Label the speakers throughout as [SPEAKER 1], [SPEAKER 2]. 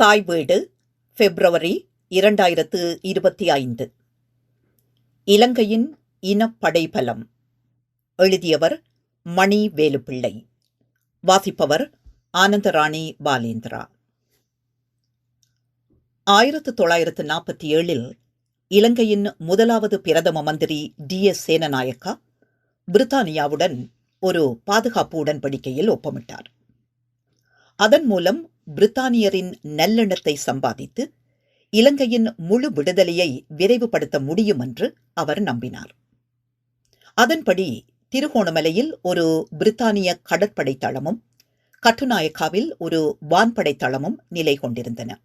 [SPEAKER 1] தாய் வீடு பிப்ரவரி இரண்டாயிரத்து இருபத்தி ஐந்து. இலங்கையின் இனப்படைபலம். எழுதியவர் மணி வேலுப்பிள்ளை. வாசிப்பவர் ஆனந்தராணி பாலேந்திரா. ஆயிரத்து தொள்ளாயிரத்து நாற்பத்தி ஏழில் இலங்கையின் முதலாவது பிரதம மந்திரி டி. எஸ். சேனநாயக்கா பிரித்தானியாவுடன் ஒரு பாதுகாப்பு உடன்படிக்கையில் ஒப்பமிட்டார். அதன் மூலம் பிரித்தானியரின் நல்லெண்ணத்தை சம்பாதித்து இலங்கையின் முழு விடுதலையை விரைவுபடுத்த முடியும் என்று அவர் நம்பினார். அதன்படி திருகோணமலையில் ஒரு பிரித்தானிய கடற்படை தளமும் கட்டுநாயக்காவில் ஒரு வான்படை தளமும் நிலை கொண்டிருந்தன.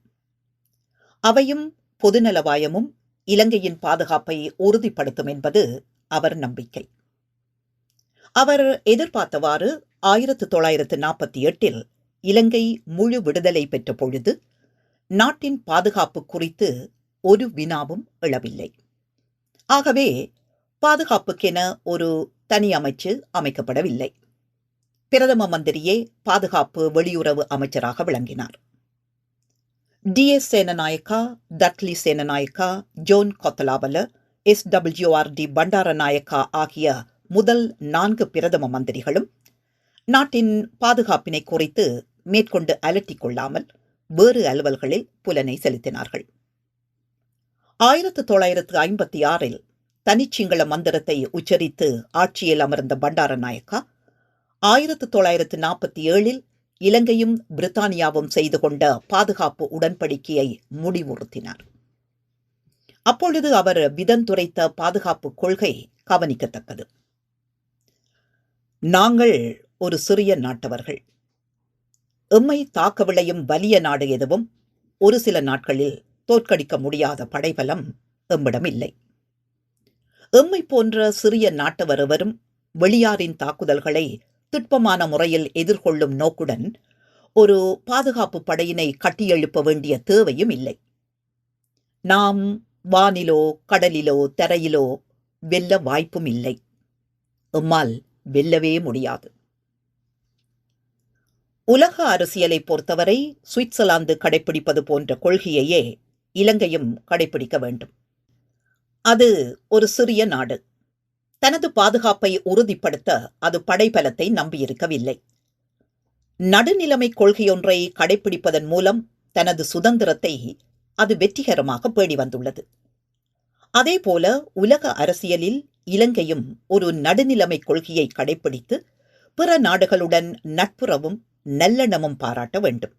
[SPEAKER 1] அவையும் பொதுநலவாயமும் இலங்கையின் பாதுகாப்பை உறுதிப்படுத்தும் என்பது அவர் நம்பிக்கை. அவர் எதிர்பார்த்தவாறு ஆயிரத்து தொள்ளாயிரத்து நாற்பத்தி எட்டில் இலங்கை முழு விடுதலை பெற்ற பொழுது நாட்டின் பாதுகாப்பு குறித்து ஒரு வினாவும் எழவில்லை. ஆகவே பாதுகாப்புக்கென ஒரு தனி அமைச்சு அமைக்கப்படவில்லை. பிரதம மந்திரியே பாதுகாப்பு வெளியுறவு அமைச்சராக விளங்கினார். D. S. Senanayake Dudley Senanayake John Kotelawala S. W R D. Bandaranaike ஆகிய முதல் நான்கு பிரதம மந்திரிகளும் நாட்டின் பாதுகாப்பினை குறித்து மேற்கொண்டு அலட்டிக் கொள்ளாமல் வேறு அலுவல்களில் புலனை செலுத்தினார்கள். ஆயிரத்து தொள்ளாயிரத்து ஐம்பத்தி ஆறில் தனிச்சிங்கள மந்திரத்தை உச்சரித்து ஆட்சியில் அமர்ந்த பண்டாரநாயக்கா ஆயிரத்து தொள்ளாயிரத்து நாற்பத்தி ஏழில் இலங்கையும் பிரித்தானியாவும் செய்து கொண்ட பாதுகாப்பு உடன்படிக்கையை முடிவுறுத்தினார். அப்பொழுது அவர் விதந்துரைத்த பாதுகாப்பு கொள்கை கவனிக்கத்தக்கது. நாங்கள் ஒரு சிறிய நாட்டவர்கள். எம்மை தாக்க விளையும் வலிய நாடு எதுவும் ஒரு சில நாட்களில் தோற்கடிக்க முடியாத படைபலம் எம்மிடம் இல்லை. எம்மை போன்ற சிறிய நாட்டவர் எவரும் வெளியாரின் தாக்குதல்களை திட்பமான முறையில் எதிர்கொள்ளும் நோக்குடன் ஒரு பாதுகாப்பு படையினை கட்டியெழுப்ப வேண்டிய தேவையும் இல்லை. நாம் வானிலோ கடலிலோ தரையிலோ வெல்ல வாய்ப்பும் இல்லை. எம்மால் வெல்லவே முடியாது. உலக அரசியலை பொறுத்தவரை சுவிட்சர்லாந்து கடைபிடிப்பது போன்ற கொள்கையையே இலங்கையும் கடைபிடிக்க வேண்டும். அது ஒரு சிறிய நாடு. தனது பாதுகாப்பை உறுதிப்படுத்த அது படைபலத்தை நம்பியிருக்கவில்லை. நடுநிலைமை கொள்கையொன்றை கடைபிடிப்பதன் மூலம் தனது சுதந்திரத்தை அது வெற்றிகரமாக பேடி வந்துள்ளது. அதேபோல உலக அரசியலில் இலங்கையும் ஒரு நடுநிலைமை கொள்கையை கடைபிடித்து பிற நாடுகளுடன் நட்புறவும் நல்லெண்ணமும் பாராட்ட வேண்டும்.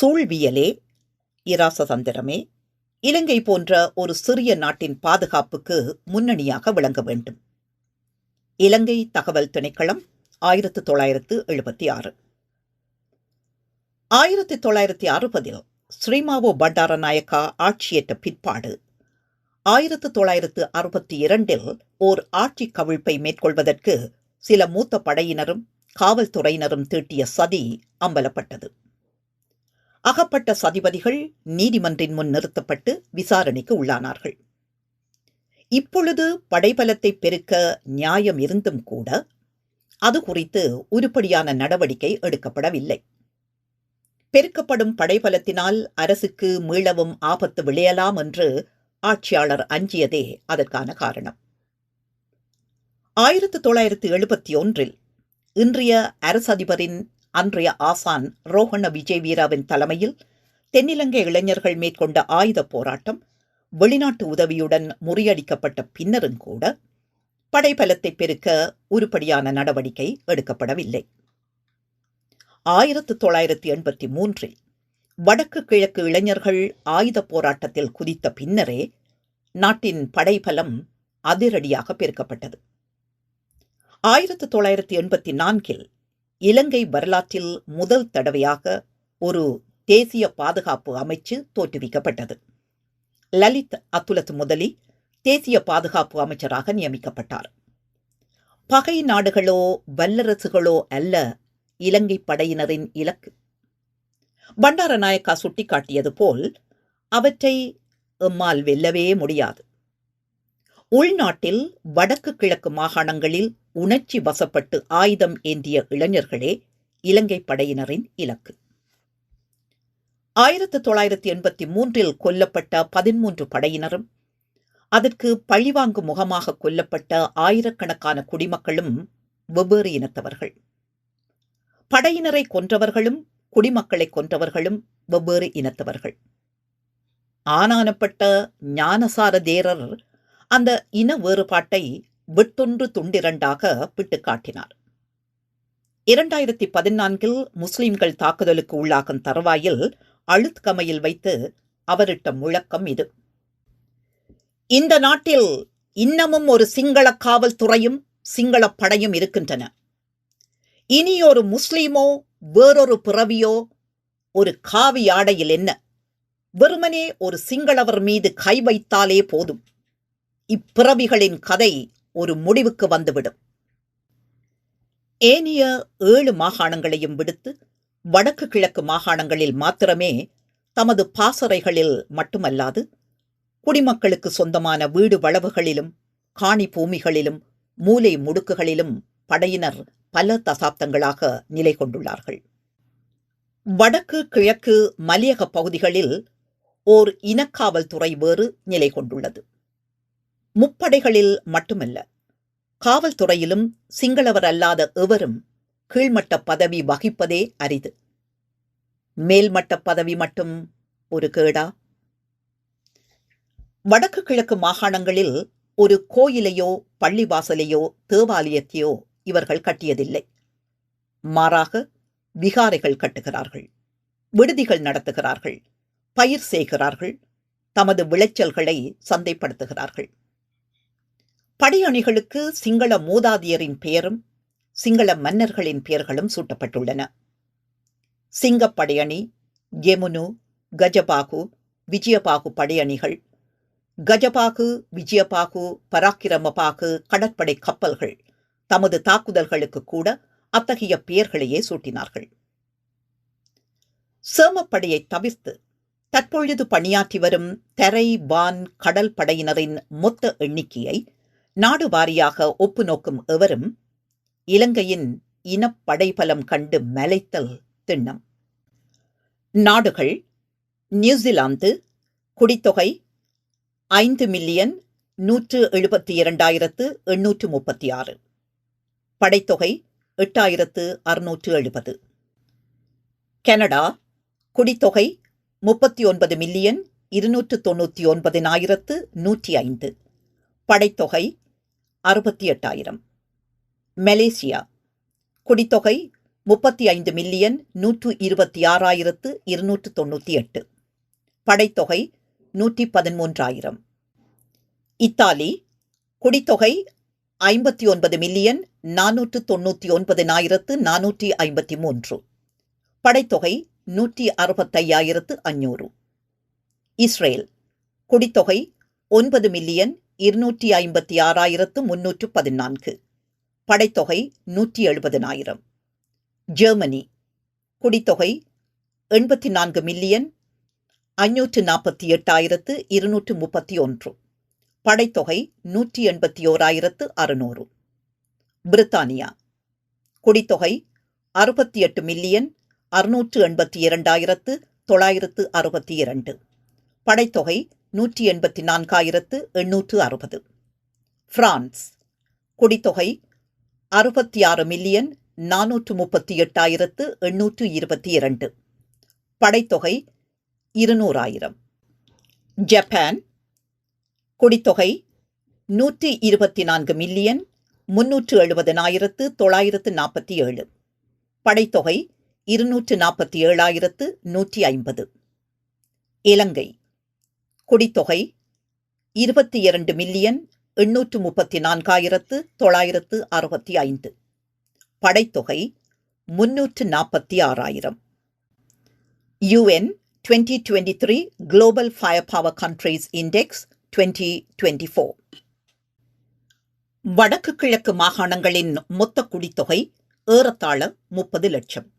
[SPEAKER 1] சூழ்வியலே இராசதந்திரமே இலங்கை போன்ற ஒரு சிறிய நாட்டின் பாதுகாப்புக்கு முன்னணியாக விளங்க வேண்டும். இலங்கை தகவல் திணைக்களம் ஆயிரத்து தொள்ளாயிரத்து எழுபத்தி ஆறு. ஆயிரத்தி தொள்ளாயிரத்தி அறுபதில் ஸ்ரீமாவோ பண்டாரநாயக்கா ஆட்சியேற்ற பிற்பாடு. ஆயிரத்து தொள்ளாயிரத்து அறுபத்தி இரண்டில் ஓர் ஆட்சி கவிழ்ப்பை மேற்கொள்வதற்கு சில மூத்த படையினரும் காவல்துறையினரும் தீட்டிய சதி அம்பலப்பட்டது. அகப்பட்ட சதிபதிகள் நீதிமன்றின் முன் நிறுத்தப்பட்டு விசாரணைக்கு உள்ளானார்கள். இப்பொழுது படைபலத்தை பெருக்க நியாயம் இருந்தும் கூட அது குறித்து உருப்படியான நடவடிக்கை எடுக்கப்படவில்லை. பெருக்கப்படும் படைபலத்தினால் அரசுக்கு மீளவும் ஆபத்து விளையலாம் என்று ஆட்சியாளர் அஞ்சியதே அதற்கான காரணம். ஆயிரத்து தொள்ளாயிரத்து எழுபத்தி ஒன்றில் இன்றைய அரசதிபரின் அன்றைய ஆசான் ரோஹண விஜய் வீராவின் தலைமையில் தென்னிலங்கை இளைஞர்கள் மேற்கொண்ட ஆயுத போராட்டம் வெளிநாட்டு உதவியுடன் முறியடிக்கப்பட்ட பின்னரும் கூட படைபலத்தை பெருக்க உருப்படியான நடவடிக்கை எடுக்கப்படவில்லை. ஆயிரத்து தொள்ளாயிரத்தி எண்பத்தி மூன்றில் வடக்கு கிழக்கு இளைஞர்கள் ஆயுத போராட்டத்தில் குதித்த பின்னரே நாட்டின் படைபலம் அதிரடியாக பெருக்கப்பட்டது. ஆயிரத்து தொள்ளாயிரத்தி எண்பத்தி நான்கில் இலங்கை வரலாற்றில் முதல் தடவையாக ஒரு தேசிய பாதுகாப்பு அமைச்சு தோற்றுவிக்கப்பட்டது. லலித் அத்துலத் முதலி தேசிய பாதுகாப்பு அமைச்சராக நியமிக்கப்பட்டார். பகை நாடுகளோ வல்லரசுகளோ அல்ல இலங்கை படையினரின் இலக்கு. பண்டாரநாயக்கா சுட்டிக்காட்டியது போல் அவற்றை எம்மால் வெல்லவே முடியாது. உள்நாட்டில் வடக்கு கிழக்கு மாகாணங்களில் உணர்ச்சி வசப்பட்டு ஆயுதம் ஏந்திய இளைஞர்களே இலங்கை படையினரின் இலக்கு. ஆயிரத்து தொள்ளாயிரத்தி எண்பத்தி மூன்றில் கொல்லப்பட்ட பதிமூன்று படையினரும் அதற்கு பழிவாங்கும் முகமாக கொல்லப்பட்ட ஆயிரக்கணக்கான குடிமக்களும் வெவ்வேறு இனத்தவர்கள். படையினரை கொன்றவர்களும் குடிமக்களை கொன்றவர்களும் வெவ்வேறு இனத்தவர்கள். ஆனானப்பட்ட ஞானசார தேரர் அந்த இன வேறுபாட்டை விட்டொன்று துண்டிரண்டாக பிட்டு காட்டினார் இரண்டாயிரத்தி பதினான்கில் முஸ்லிம்கள் தாக்குதலுக்கு உள்ளாகும் தருவாயில் அழுத்கமையில் வைத்து அவரிட்ட முழக்கம் இது. இந்த நாட்டில் இன்னமும் ஒரு சிங்கள காவல்துறையும் சிங்கள படையும் இருக்கின்றன. இனி ஒரு முஸ்லீமோ வேறொரு பிறவியோ ஒரு காவி ஆடையில் என்ன? வெறுமனே ஒரு சிங்களவர் மீது கை வைத்தாலே போதும். இப்பிறவிகளின் கதை ஒரு முடிவுக்கு வந்துவிடும். ஏனைய ஏழு மாகாணங்களையும் விடுத்து வடக்கு கிழக்கு மாகாணங்களில் மாத்திரமே தமது பாசறைகளில் மட்டுமல்லாது குடிமக்களுக்கு சொந்தமான வீடு வளவுகளிலும் காணி பூமிகளிலும் மூலை முடுக்குகளிலும் படையினர் பல தசாப்தங்களாக நிலை கொண்டுள்ளார்கள். வடக்கு கிழக்கு மலையக பகுதிகளில் ஓர் இனக்காவல்துறை வேறு நிலை கொண்டுள்ளது. முப்படைகளில் மட்டுமல்ல காவல்துறையிலும் சிங்களவர் அல்லாத எவரும் கீழ்மட்ட பதவி வகிப்பதே அரிது. மேல்மட்ட பதவி மட்டும் ஒரு கேடா? வடக்கு கிழக்கு மாகாணங்களில் ஒரு கோயிலையோ பள்ளிவாசலையோ தேவாலயத்தையோ இவர்கள் கட்டியதில்லை. மாறாக விகாரைகள் கட்டுகிறார்கள் விடுதிகள் நடத்துகிறார்கள் பயிர் செய்கிறார்கள் தமது விளைச்சல்களை சந்தைப்படுத்துகிறார்கள். படையணிகளுக்கு சிங்கள மூதாதியரின் பெயரும் சிங்கள மன்னர்களின் பெயர்களும் சூட்டப்பட்டுள்ளன. சிங்கப்படையணி யமுனு கஜபாகு விஜயபாகு படையணிகள் கஜபாகு விஜயபாகு பராக்கிரமபாகு கடற்படை கப்பல்கள் தமது தாக்குதல்களுக்கு கூட அத்தகைய பெயர்களையே சூட்டினார்கள். சேமப்படையை தவிர்த்து தற்பொழுது பணியாற்றி வரும் தரை வான் கடல் படையினரின் மொத்த எண்ணிக்கையை நாடு வாரியாக ஒப்பு நோக்கும் எவரும் இலங்கையின் இனப்படைபலம் கண்டு மலைத்தல் திண்ணம். நாடுகள் நியூசிலாந்து குடித்தொகை ஐந்து மில்லியன் நூற்று எழுபத்தி இரண்டாயிரத்து எண்ணூற்று முப்பத்தி ஆறு படைத்தொகை எட்டாயிரத்து அறுநூற்று எழுபது. கனடா குடித்தொகை முப்பத்தி ஒன்பது மில்லியன் இருநூற்று தொண்ணூற்றி ஒன்பதினாயிரத்து நூற்றி ஐந்து. படைத்தொகை அறுபத்தி எட்டாயிரம் மலேசியா. குடித்தொகை முப்பத்தி ஐந்து மில்லியன் நூற்று இருபத்தி ஆறாயிரத்து இருநூற்று தொண்ணூற்றி எட்டு படைத்தொகை நூற்றி பதிமூன்றாயிரம் இத்தாலி. குடித்தொகை ஐம்பத்தி ஒன்பது மில்லியன் நானூற்று தொண்ணூற்றி ஒன்பதினாயிரத்து நானூற்றி ஐம்பத்தி மூன்று படைத்தொகை நூற்றி அறுபத்தையாயிரத்து அஞ்சூறு இஸ்ரேல். குடித்தொகை ஒன்பது மில்லியன் இருநூற்றி ஐம்பத்தி ஆறாயிரத்து முன்னூற்று பதினான்கு. படைத்தொகை நூற்றி எழுபதினாயிரம். ஜெர்மனி குடித்தொகை எண்பத்தி நான்கு மில்லியன் ஐநூற்று நாற்பத்தி எட்டாயிரத்து இருநூற்று முப்பத்தி ஒன்று. படைத்தொகை நூற்றி எண்பத்தி ஓராயிரத்து அறுநூறு. பிரித்தானியா குடித்தொகை அறுபத்தி எட்டு மில்லியன் அறுநூற்று எண்பத்தி இரண்டாயிரத்து தொள்ளாயிரத்து அறுபத்தி இரண்டு. படைத்தொகை நூற்றி எண்பத்தி நான்காயிரத்து எண்ணூற்று அறுபது. பிரான்ஸ். குடித்தொகை அறுபத்தி ஆறு மில்லியன் நானூற்று முப்பத்தி எட்டாயிரத்து எண்ணூற்று இருபத்தி இரண்டு. படைத்தொகை இருநூறாயிரம். ஜப்பான். குடித்தொகை நூற்றி இருபத்தி நான்கு மில்லியன் முன்னூற்று எழுபதனாயிரத்து தொள்ளாயிரத்து நாற்பத்தி ஏழு. படைத்தொகை இருநூற்று நாற்பத்தி ஏழாயிரத்து நூற்றி ஐம்பது. இலங்கை. குடித்தொகை இருபத்தி இரண்டு மில்லியன் எண்ணூற்று முப்பத்தி நான்காயிரத்து தொள்ளாயிரத்து அறுபத்தி ஐந்து. படைத்தொகை முன்னூற்று நாற்பத்தி ஆறாயிரம். UN twenty twenty three global fire power countries index twenty twenty four வடக்கு கிழக்கு மாகாணங்களின் மொத்த குடித்தொகை ஏறத்தாழ முப்பது லட்சம்.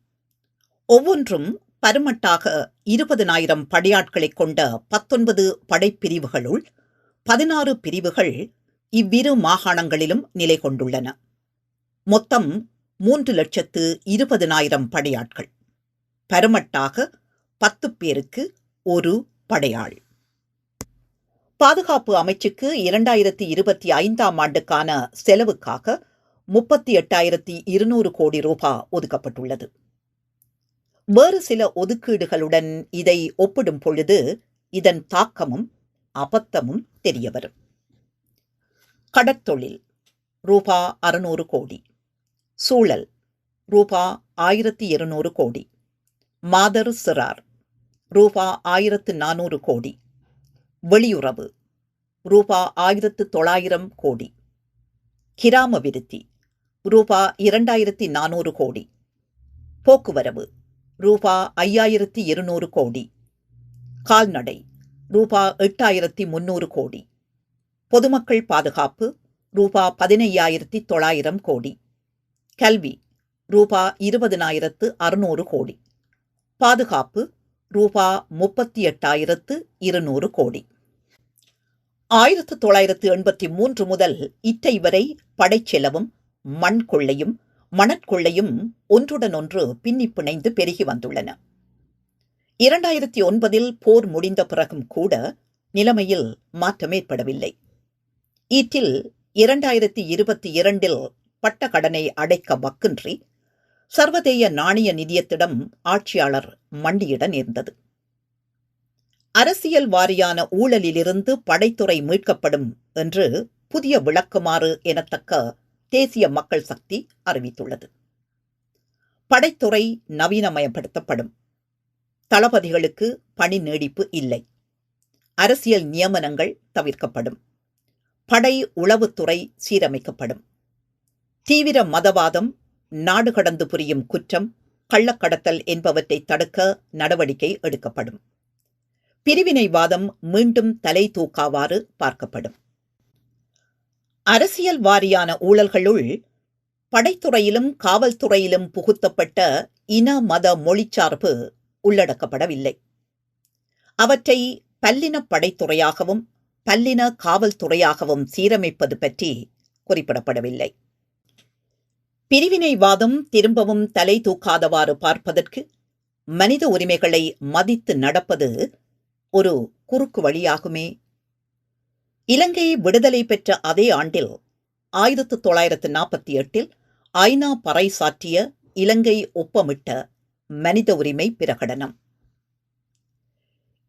[SPEAKER 1] ஒவ்வொன்றும் பருமட்டாக இருபதனாயிரம் படையாட்களைக் கொண்ட பத்தொன்பது படைப்பிரிவுகளுள் பதினாறு பிரிவுகள் இவ்விரு மாகாணங்களிலும் நிலை கொண்டுள்ளன. மொத்தம் மூன்று லட்சத்து இருபதனாயிரம் படையாட்கள். பருமட்டாக பத்து பேருக்கு ஒரு படையாள். பாதுகாப்பு அமைச்சுக்கு இரண்டாயிரத்தி இருபத்தி ஐந்தாம் ஆண்டுக்கான செலவுக்காக முப்பத்தி எட்டாயிரத்தி இருநூறு கோடி ரூபாய் ஒதுக்கப்பட்டுள்ளது. வேறு சில ஒதுக்கீடுகளுடன் இதை ஒப்பிடும் பொழுது இதன் தாக்கமும் அபத்தமும் தெரியவரும் கடற்தொழில் ரூபா அறுநூறு கோடி. சூழல் ரூபா ஆயிரத்தி இருநூறு கோடி. மாதர் சிறார் ரூபா ஆயிரத்து நானூறு கோடி. வெளியுறவு ரூபா ஆயிரத்து தொள்ளாயிரம் கோடி. கிராம விருத்தி ரூபா இரண்டாயிரத்தி நானூறு கோடி. போக்குவரவு ரூபா ஐயாயிரத்தி இருநூறு கோடி. கால்நடை ரூபா எட்டாயிரத்தி முன்னூறு கோடி. பொதுமக்கள் பாதுகாப்பு ரூபா பதினையாயிரத்தி தொள்ளாயிரம் கோடி. கல்வி ரூபா இருபதினாயிரத்து அறுநூறு கோடி. பாதுகாப்பு ரூபா முப்பத்தி எட்டாயிரத்து இருநூறு கோடி. ஆயிரத்து தொள்ளாயிரத்து எண்பத்தி மூன்று முதல் இத்தை வரை படைச்செலவும் மண் கொள்ளையும் மணற்கொள்ளையும் ஒன்றுடன் ஒன்று பின்னி பிணைந்து பெருகி வந்துள்ளன. இரண்டாயிரத்தி ஒன்பதில் போர் முடிந்த பிறகும் கூட நிலைமையில் மாற்றம் ஏற்படவில்லை. ஈட்டில் இரண்டாயிரத்தி இருபத்தி இரண்டில் பட்ட கடனை அடைக்க வக்கின்றி சர்வதேய நாணய நிதியத்திடம் ஆட்சியாளர் மண்டியிட நேர்ந்தது. அரசியல் வாரியான ஊழலிலிருந்து படைத்துறை மீட்கப்படும் என்று புதிய விளக்குமாறு எனத்தக்க தேசிய மக்கள் சக்தி அறிவித்துள்ளது. படைத்துறை நவீனமயப்படுத்தப்படும். தளபதிகளுக்கு பணி நீடிப்பு இல்லை. அரசியல் நியமனங்கள் தவிர்க்கப்படும். படை உளவுத்துறை சீரமைக்கப்படும். தீவிர மதவாதம் நாடு கடந்து புரியும் குற்றம் கள்ளக்கடத்தல் என்பவற்றை தடுக்க நடவடிக்கை எடுக்கப்படும். பிரிவினைவாதம் மீண்டும் தலை தூக்காவாறு பார்க்கப்படும். அரசியல் வாரியான ஊழல்களுள் படைத்துறையிலும் காவல்துறையிலும் புகுத்தப்பட்ட இன மத மொழிச்சார்பு உள்ளடக்கப்படவில்லை. அவற்றை பல்லின படைத்துறையாகவும் பல்லின காவல்துறையாகவும் சீரமைப்பது பற்றி குறிப்பிடப்படவில்லை. பிரிவினைவாதம் திரும்பவும் தலை தூக்காதவாறு பார்ப்பதற்கு மனித உரிமைகளை மதித்து நடப்பது ஒரு குறுக்கு வழியாகுமே இலங்கை விடுதலை பெற்ற அதே ஆண்டில் ஆயிரத்து தொள்ளாயிரத்து நாற்பத்தி எட்டில் ஐநா பறைசாற்றிய இலங்கை ஒப்பமிட்ட மனித உரிமை பிரகடனம்.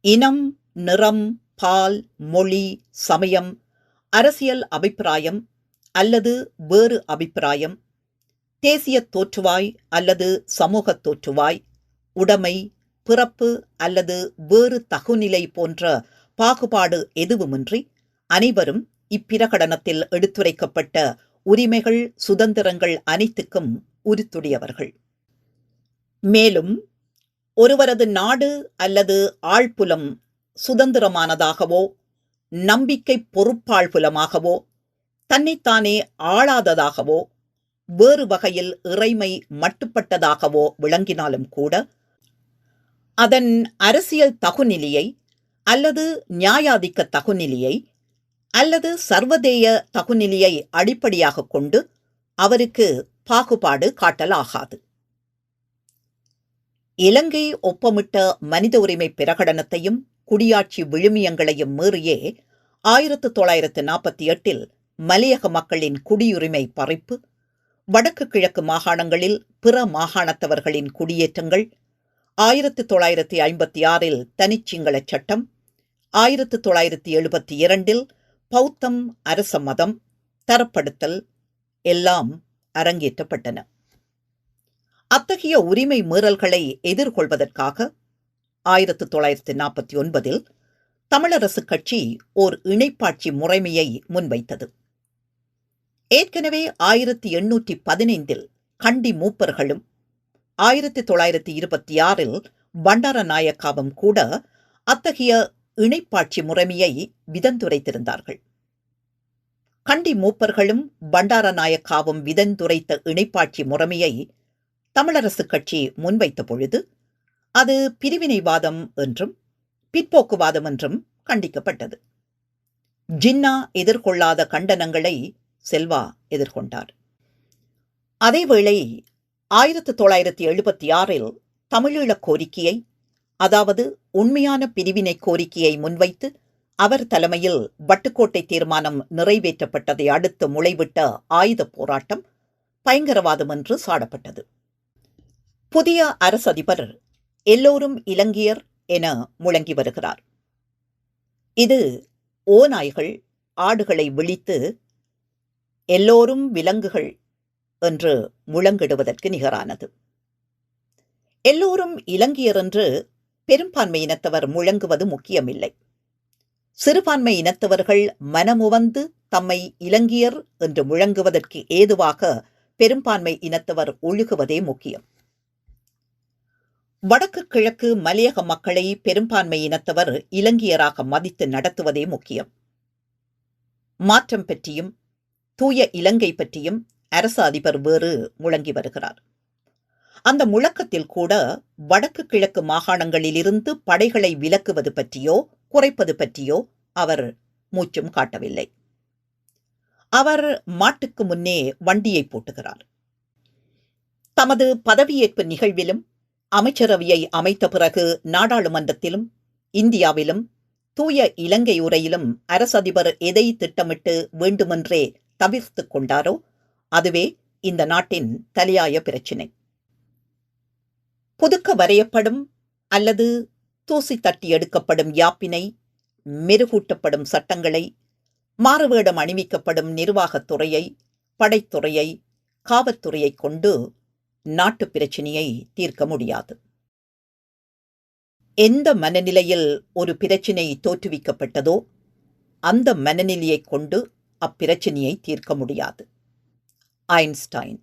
[SPEAKER 1] இனம் நிறம் பால் மொழி சமயம் அரசியல் அபிப்பிராயம் அல்லது வேறு அபிப்பிராயம் தேசிய தோற்றுவாய் அல்லது சமூக தோற்றுவாய் உடைமை பிறப்பு அல்லது வேறு தகுநிலை போன்ற பாகுபாடு எதுவுமின்றி அனைவரும் இப்பிரகடனத்தில் எடுத்துரைக்கப்பட்ட உரிமைகள் சுதந்திரங்கள் அனைத்துக்கும் உருத்துடையவர்கள். மேலும் ஒருவரது நாடு அல்லது ஆழ்புலம் சுதந்திரமானதாகவோ நம்பிக்கை பொறுப்பாழ்புலமாகவோ தன்னைத்தானே ஆளாததாகவோ வேறு வகையில் இறைமை மட்டுப்பட்டதாகவோ விளங்கினாலும் கூட அதன் அரசியல் தகுநிலையை அல்லது நியாயாதிக்க தகுநிலையை அல்லது சர்வதேய தகுநிலையை அடிப்படையாக கொண்டு அவருக்கு பாகுபாடு காட்டலாகாது. இலங்கை ஒப்பமிட்ட மனித உரிமை பிரகடனத்தையும் குடியாட்சி விழுமியங்களையும் மீறியே ஆயிரத்து தொள்ளாயிரத்து நாற்பத்தி எட்டில் மலையக மக்களின் குடியுரிமை பறிப்பு வடக்கு கிழக்கு மாகாணங்களில் பிற மாகாணத்தவர்களின் குடியேற்றங்கள் ஆயிரத்து தொள்ளாயிரத்தி ஐம்பத்தி ஆறில் தனிச்சிங்கள சட்டம் ஆயிரத்து தொள்ளாயிரத்தி எழுபத்தி இரண்டில் பௌத்தம் அரச மதம் தரப்படுத்தல் எல்லாம் அரங்கேற்றப்பட்டன. அத்தகைய உரிமை மீறல்களை எதிர்கொள்வதற்காக ஆயிரத்து தொள்ளாயிரத்து நாற்பத்தி ஒன்பதில் தமிழரசு கட்சி ஓர் இணைப்பாட்சி முறைமையை முன்வைத்தது. ஏற்கனவே ஆயிரத்தி எண்ணூற்றி பதினைந்தில் கண்டி மூப்பர்களும் ஆயிரத்தி தொள்ளாயிரத்தி இருபத்தி ஆறில் பண்டாரநாயக்காவும் கூட அத்தகைய இணைப்பாட்சி முறைமையை விதந்துரைத்திருந்தார்கள். கண்டி மூப்பர்களும் பண்டாரநாயக்காவும் விதந்துரைத்த இணைப்பாட்சி முறைமையை தமிழரசு கட்சி முன்வைத்த பொழுது அது பிரிவினைவாதம் என்றும் பிற்போக்குவாதம் என்றும் கண்டிக்கப்பட்டது. ஜின்னா எதிர்கொள்ளாத கண்டனங்களை செல்வா எதிர்கொண்டார். அதேவேளை ஆயிரத்து தொள்ளாயிரத்தி எழுபத்தி ஆறில் தமிழீழ கோரிக்கையை அதாவது உண்மையான பிரிவினை கோரிக்கையை முன்வைத்து அவர் தலைமையில் வட்டுக்கோட்டை தீர்மானம் நிறைவேற்றப்பட்டதை அடுத்து முளைவிட்ட ஆயுதப் போராட்டம் பயங்கரவாதம் என்று சாடப்பட்டது. புதிய அரசதிபர் எல்லோரும் இலங்கையர் என முழங்கி வருகிறார். இது ஓநாய்கள் ஆடுகளை விழித்து எல்லோரும் விலங்குகள் என்று முழங்கிடுவதற்கு நிகரானது. எல்லோரும் இலங்கையர் என்று பெரும்பான்மை இனத்தவர் முழங்குவது முக்கியமில்லை. சிறுபான்மை இனத்தவர்கள் மனமுவந்து தம்மை இலங்கையர் என்று முழங்குவதற்கு ஏதுவாக பெரும்பான்மை இனத்தவர் ஒழுகுவதே முக்கியம். வடக்கு கிழக்கு மலையக மக்களை பெரும்பான்மை இனத்தவர் இலங்கையராக மதித்து நடத்துவதே முக்கியம். மாற்றம் பற்றியும் தூய இலங்கை பற்றியும் அரசு அதிபர் வேறு முழங்கி வருகிறார். அந்த முழக்கத்தில் கூட வடக்கு கிழக்கு மாகாணங்களிலிருந்து படைகளை விலக்குவது பற்றியோ குறைப்பது பற்றியோ அவர் மூச்சும் காட்டவில்லை. அவர் மாட்டுக்கு முன்னே வண்டியை போட்டுகிறார். தமது பதவியேற்பு நிகழ்விலும் அமைச்சரவையை அமைத்த பிறகு நாடாளுமன்றத்திலும் இந்தியாவிலும் தூய இலங்கை உரையிலும் அரசதிபர் எதை திட்டமிட்டு வேண்டுமென்றே தவிர்த்து கொண்டாரோ அதுவே இந்த நாட்டின் தலையாய பிரச்சினை. புதுக்க வரையப்படும் அல்லது தூசி தட்டி எடுக்கப்படும் யாப்பினை மெருகூட்டப்படும் சட்டங்களை மாறுவேடம் அணிவிக்கப்படும் நிர்வாகத் துறையை படைத்துறையை காவல்துறையை கொண்டு நாட்டு பிரச்சினையை தீர்க்க முடியாது. எந்த மனநிலையில் ஒரு பிரச்சினை தோற்றுவிக்கப்பட்டதோ அந்த மனநிலையை கொண்டு அப்பிரச்சினையை தீர்க்க முடியாது. ஐன்ஸ்டைன்.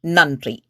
[SPEAKER 1] நன்றி.